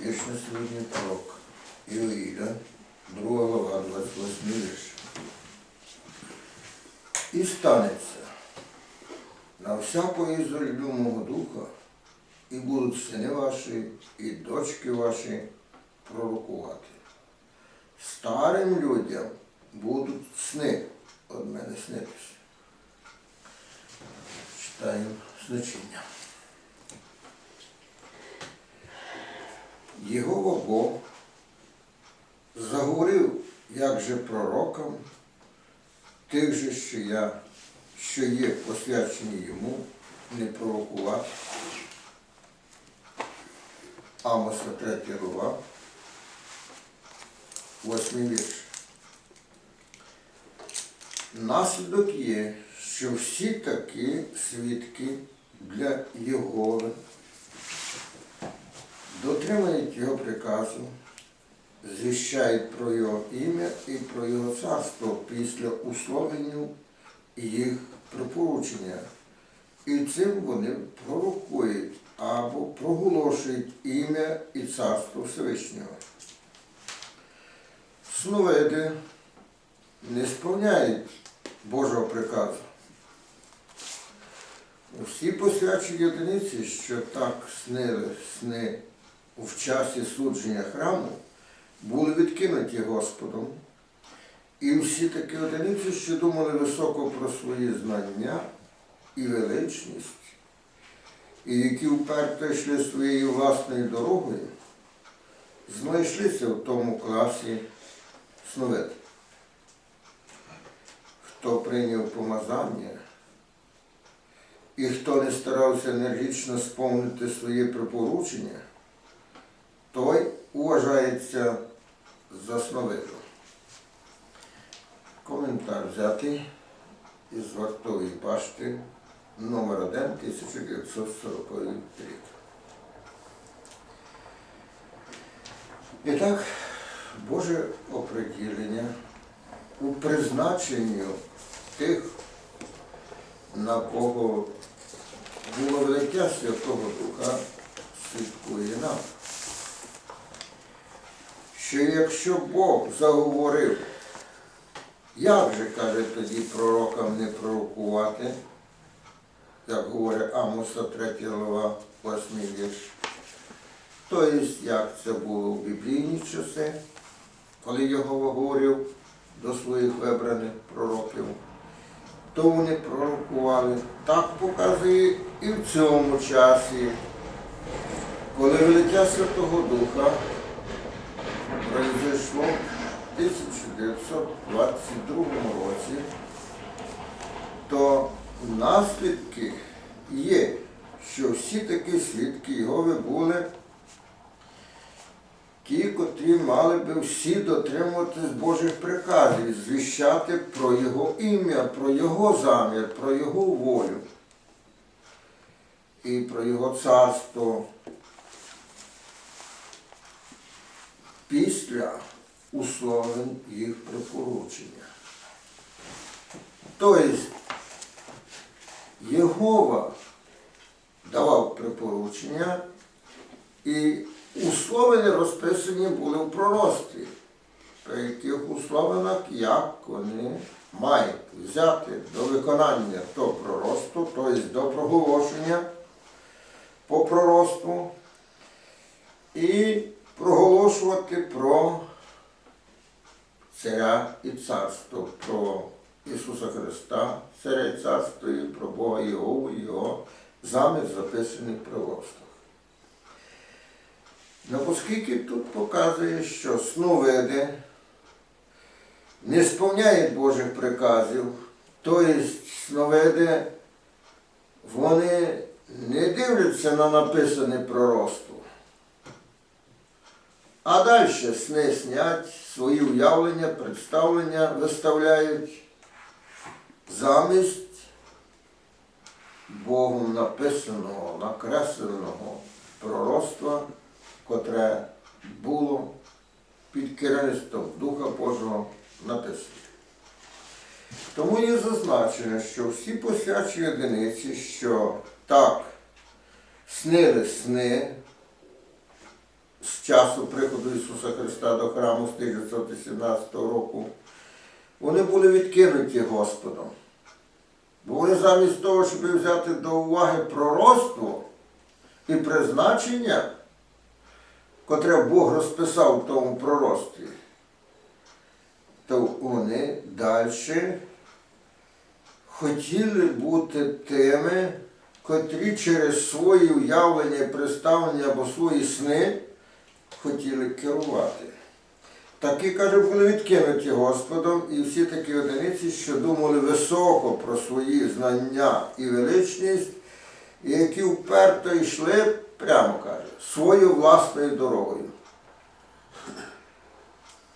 Вічно сьогодні пророк Іоїда, 2 глава, 28 вірш. І станеться на всякої зорю мого духа, і будуть сини ваші, і дочки ваші пророкувати. Старим людям будуть сни від мене снитися. Читаємо значення. Єгова Бог заговорив, як же пророкам, тих же, що я, що є посвячені йому, не пророкувати. Амоса 3 глава, 8 вірш. Наслідок є, що всі такі свідки для Єгови дотримують його приказу, звіщають про його ім'я і про його царство після условленню їх припоручення. І цим вони пророкують або проголошують ім'я і царство Всевишнього. Сновиди не сповняють Божого приказу. Усі посвячені одиниці, що так снили сни в часі судження храму, були відкинуті Господом. І всі такі одиниці, що думали високо про свої знання і величність, і які вперто йшли своєю власною дорогою, знайшлися в тому класі сновид. Хто прийняв помазання, і хто не старався енергічно сповнити свої припоручення, вважається за сновидом. Коментар взятий із вартової башти номер 1 1940 рік. І так, Боже оприділення у призначенню тих, на кого було велике Святого Духа, свідкує нам. Що якщо Бог заговорив, як же, каже тоді пророкам не пророкувати, як говорить Амоса 3 глава, 8 вірш. Тобто, як це було в біблійні часи, коли його говорив до своїх вибраних пророків, то вони пророкували. Так показує і в цьому часі, коли велиття Святого Духа произошло в 1922 році, то наслідки є, що всі такі свідки Єгови були ті, котрі мали би всі дотримуватись Божих приказів, звіщати про Його ім'я, про Його замір, про Його волю і про Його царство. Після условлень їх припоручення. Тобто Єгова давав припоручення і условини розписані були в пророцтві, при яких условинах, як вони мають взяти до виконання то пророцтво, тобто до проголошення по пророцтву і проголошувати про царя і царство, про Ісуса Христа, царя і царство, і про Бога Його, Його замір записаний в пророцтвах. Ну, оскільки тут показує, що сновиди не сповняють Божих приказів, тобто сновиди, вони не дивляться на написане пророцтво. А далі сни снять, свої уявлення, представлення виставляють замість Богом написаного, накресленого пророцтва, котре було під керівництвом Духа Божого написано. Тому є зазначено, що всі посвячені одиниці, що так снили сни часу приходу Ісуса Христа до храму з 1917 року, вони були відкинуті Господом. Бо вони замість того, щоб взяти до уваги пророцтво і призначення, котре Бог розписав в тому пророцтві, то вони далі хотіли бути тими, котрі через свої уявлення представлення або свої сни хотіли керувати. Такі, каже, були відкинуті Господом, і всі такі одиниці, що думали високо про свої знання і величність, і які вперто йшли, прямо каже, своєю власною дорогою.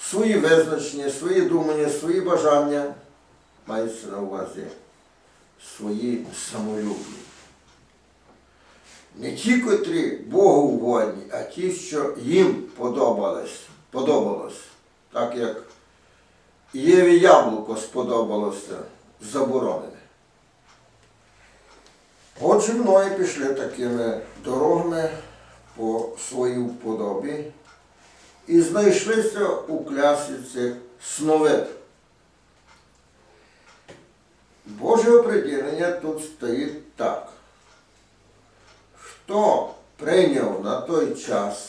Свої визначення, свої думання, свої бажання мається на увазі свої самолюбні. Не ті, котрі Богу угодні, а ті, що їм подобались, подобалось, так як Єві яблуко сподобалося заборонене. Отже, мною пішли такими дорогами по своїй вподобі і знайшлися у клясі цих сновид. Боже оприділення тут стоїть так. Хто прийняв на той час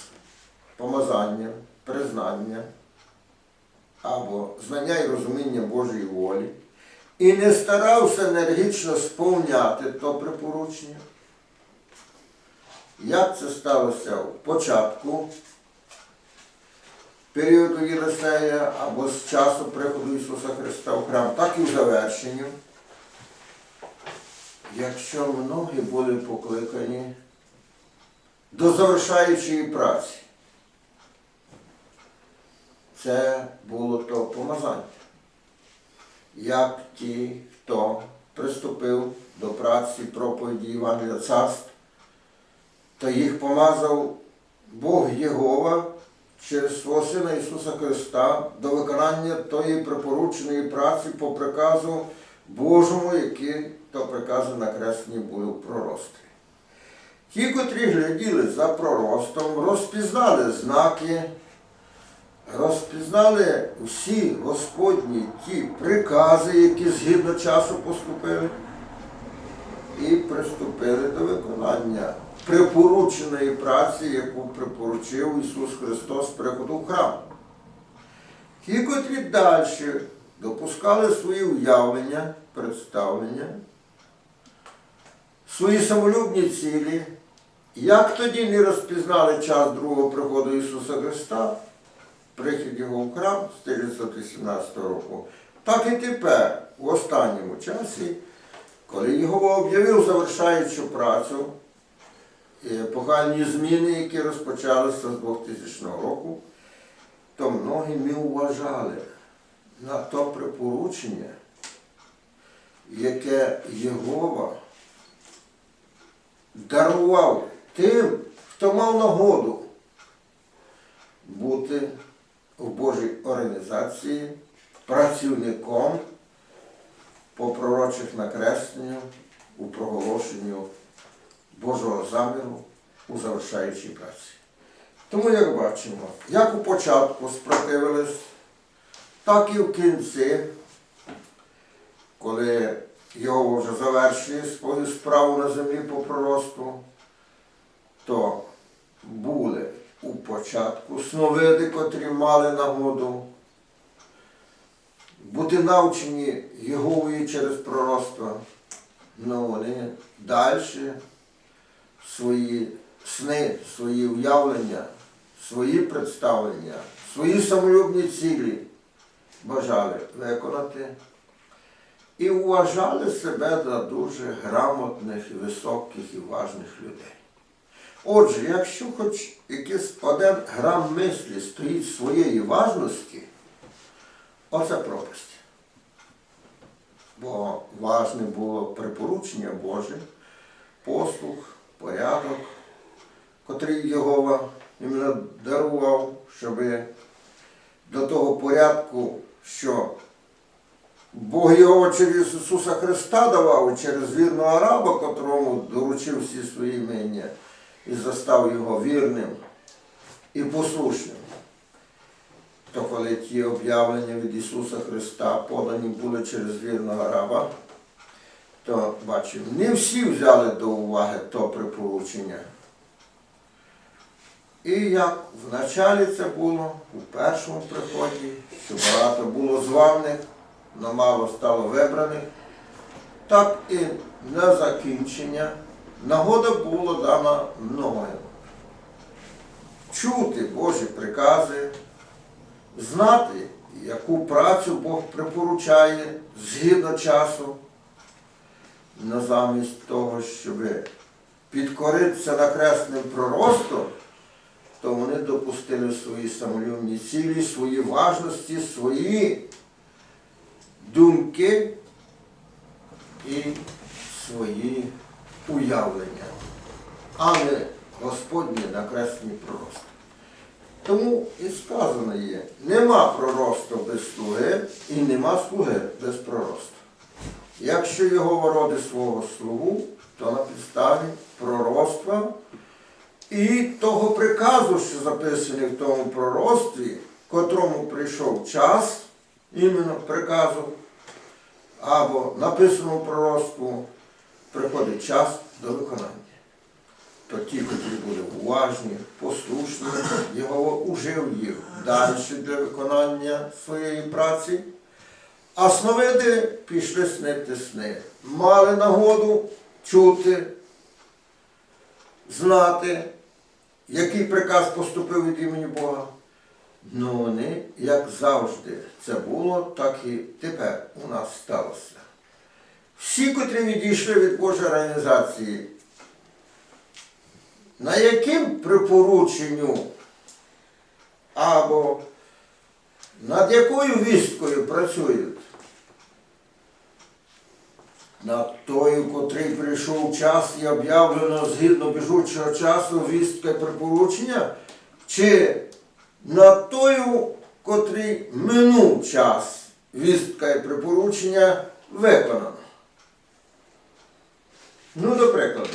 помазання, признання або знання і розуміння Божої волі і не старався енергічно сповняти то припоручення, як це сталося в початку періоду Єлисея або з часу приходу Ісуса Христа в храм, так і в завершенні. Якщо многі були покликані до завершаючої праці, це було то помазання. Як ті, хто приступив до праці проповіді Євангелія Царств, то їх помазав Бог Єгова через свого Сина Ісуса Христа до виконання тої припорученої праці по приказу Божому, які то прикази накреслені були в пророцтві. Ті, котрі гляділи за проростом, розпізнали знаки, розпізнали всі Господні ті прикази, які згідно часу поступили, і приступили до виконання припорученої праці, яку припоручив Ісус Христос з приходу в храм. Ті, котрі далі допускали свої уявлення, представлення, свої самолюбні цілі, як тоді не розпізнали час другого приходу Ісуса Христа, прихід Його в храм з 1918 року, так і тепер, в останньому часі, коли Його об'явив завершаючу працю, і епохальні зміни, які розпочалися з 2000 року, то многі не вважали на то припоручення, яке Єгова дарував тим, хто мав нагоду бути в Божій організації працівником по пророчих накресленню у проголошенню Божого заміру у завершаючій праці. Тому, як бачимо, як у початку спротивились, так і в кінці, коли його вже завершує свою справу на землі по проросту, то були у початку сновиди, котрі мали нагоду бути навчені Єговою через пророцтво, але вони далі свої сни, свої уявлення, свої представлення, свої самолюбні цілі бажали виконати і вважали себе за дуже грамотних, високих і важних людей. Отже, якщо хоч якийсь один грам мислі стоїть своєї важності, оце пропасть. Бо важне було припоручення Боже, послух, порядок, котрий Єгова іменно дарував, щоб до того порядку, що Бог його через Ісуса Христа давав через вірного араба, котрому доручив всі свої імення і застав його вірним і послушним. То коли ті об'явлення від Ісуса Христа подані були через вірного раба, то бачимо, не всі взяли до уваги то припоручення. І як вначалі це було у першому приході, що багато було званих, но мало стало вибраних, так і на закінчення нагода була дана мною. Чути Божі прикази, знати, яку працю Бог припоручає згідно часу, но замість того, щоб підкоритися накресним проростом, то вони допустили свої самолюбні цілі, свої важності, свої думки і свої уявлення, а не Господнє накреслені прорости. Тому і сказано є, нема проросту без слуги і нема слуги без проросту. Якщо його вороди свого слугу, то на підставі пророцтва і того приказу, що записаний в тому пророцтві, котрому прийшов час, іменно приказу, або написаному пророцтву, приходить час до виконання. То ті, котрі були уважні, послушні, його ужив їх далі для виконання своєї праці. А сновиди пішли снити сни. Мали нагоду чути, знати, який приказ поступив від імені Бога. Ну вони, як завжди, це було, так і тепер у нас сталося. Всі, котрі відійшли від Божої організації, на яким припорученню або над якою вісткою працюють? Над тою, котрий прийшов час і об'явлено згідно біжучого часу вістка припоручення, чи над тою, котрий минув час вістка і припоручення виконано. Ну, до прикладу.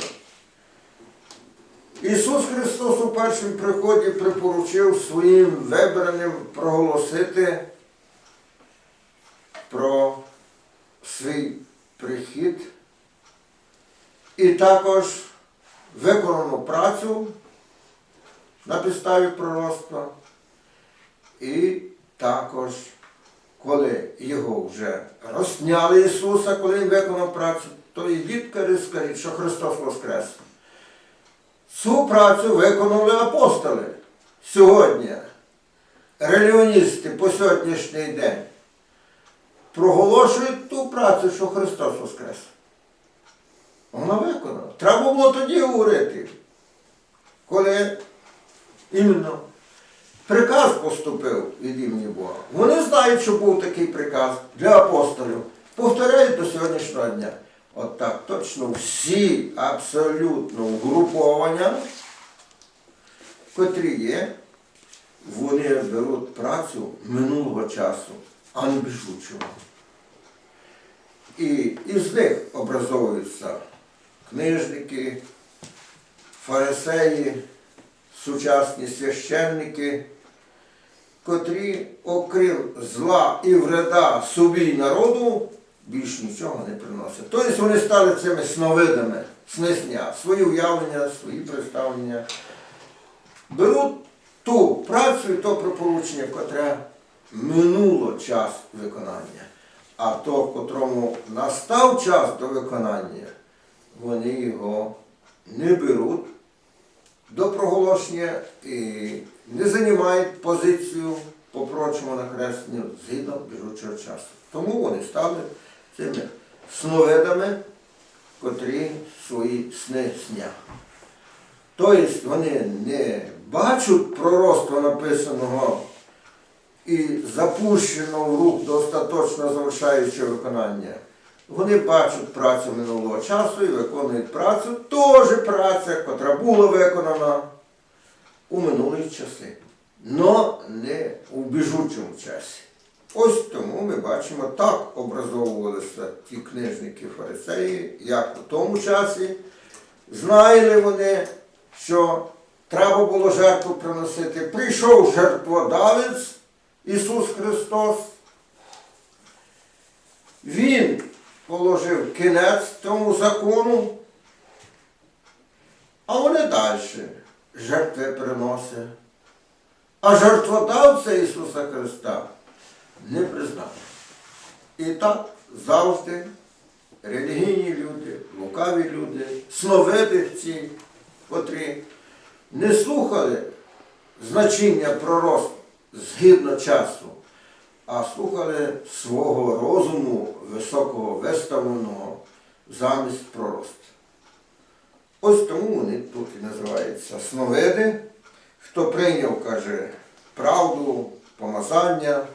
Ісус Христос у першому приході припоручив своїм вибраним проголосити про свій прихід і також виконану працю на підставі пророцтва. І також, коли його вже розсняли Ісуса, коли він виконав працю, то ідіть скажіть, що Христос Воскрес. Цю працю виконали апостоли сьогодні. Релігіоністи по сьогоднішній день проголошують ту працю, що Христос Воскрес. Вона виконана. Треба було тоді говорити, коли іменно приказ поступив від імені Бога. Вони знають, що був такий приказ для апостолів. Повторяють до сьогоднішнього дня. От так точно всі абсолютно угруповання, котрі є, вони беруть працю минулого часу, а не біжучого. І із них образовуються книжники, фарисеї, сучасні священники, котрі, окрім зла і вреда собі й народу, більш нічого не приносять. Тобто вони стали цими сновидами, снесня, свої уявлення, свої представлення. Беруть ту працю і то припоручення, котре минуло час виконання. А то, котрому настав час до виконання, вони його не беруть до проголошення і не займають позицію по прочому накресленню згідно біжучого часу. Тому вони стали цими сновидами, котрі свої сни сня. Тобто вони не бачать пророцтва написаного і запущеного в рух до остаточно завершаючого виконання. Вони бачать працю минулого часу і виконують працю, теж праця, котра була виконана у минулі часи, но не у біжучому часі. Ось тому ми бачимо, так образовувалися ті книжники фарисеї, як у тому часі. Знали вони, що треба було жертву приносити. Прийшов жертводавець Ісус Христос. Він положив кінець тому закону, а вони далі жертви приносять. А жертводавця Ісуса Христа не признав. І так завжди релігійні люди, лукаві люди, сновидивці, котрі не слухали значення пророцтв згідно часу, а слухали свого розуму високого виставленого замість пророцтв. Ось тому вони тут і називаються сновиди. Хто прийняв, каже, правду, помазання,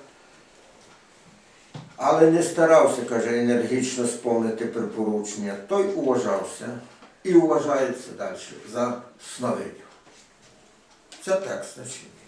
але не старався, каже, енергічно сповнити припоручення, той уважався і вважається далі за сновидів. Це так значення.